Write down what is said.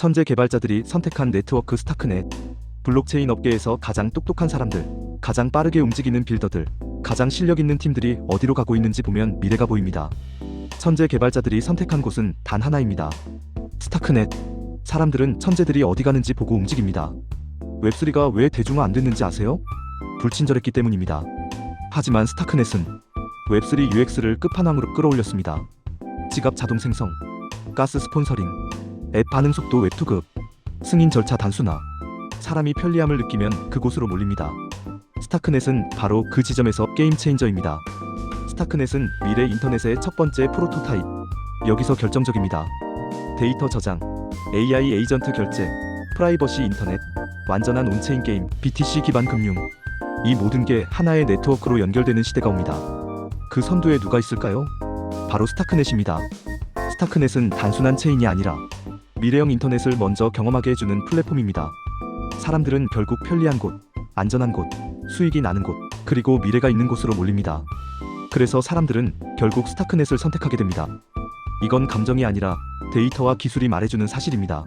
천재 개발자들이 선택한 네트워크 스타크넷. 블록체인 업계에서 가장 똑똑한 사람들, 가장 빠르게 움직이는 빌더들, 가장 실력 있는 팀들이 어디로 가고 있는지 보면 미래가 보입니다. 천재 개발자들이 선택한 곳은 단 하나입니다. 스타크넷. 사람들은 천재들이 어디 가는지 보고 움직입니다. 웹3가 왜 대중화 안 됐는지 아세요? 불친절했기 때문입니다. 하지만 스타크넷은 웹3 UX를 끝판왕으로 끌어올렸습니다. 지갑 자동 생성, 가스 스폰서링, 앱 반응 속도 웹2급, 승인 절차 단순화, 사람이 편리함을 느끼면 그곳으로 몰립니다. 스타크넷은 바로 그 지점에서 게임 체인저입니다. 스타크넷은 미래 인터넷의 첫 번째 프로토타입. 여기서 결정적입니다. 데이터 저장, AI 에이전트 결제, 프라이버시 인터넷, 완전한 온체인 게임, BTC 기반 금융. 이 모든 게 하나의 네트워크로 연결되는 시대가 옵니다. 그 선두에 누가 있을까요? 바로 스타크넷입니다. 스타크넷은 단순한 체인이 아니라 미래형 인터넷을 먼저 경험하게 해주는 플랫폼입니다. 사람들은 결국 편리한 곳, 안전한 곳, 수익이 나는 곳, 그리고 미래가 있는 곳으로 몰립니다. 그래서 사람들은 결국 스타크넷을 선택하게 됩니다. 이건 감정이 아니라 데이터와 기술이 말해주는 사실입니다.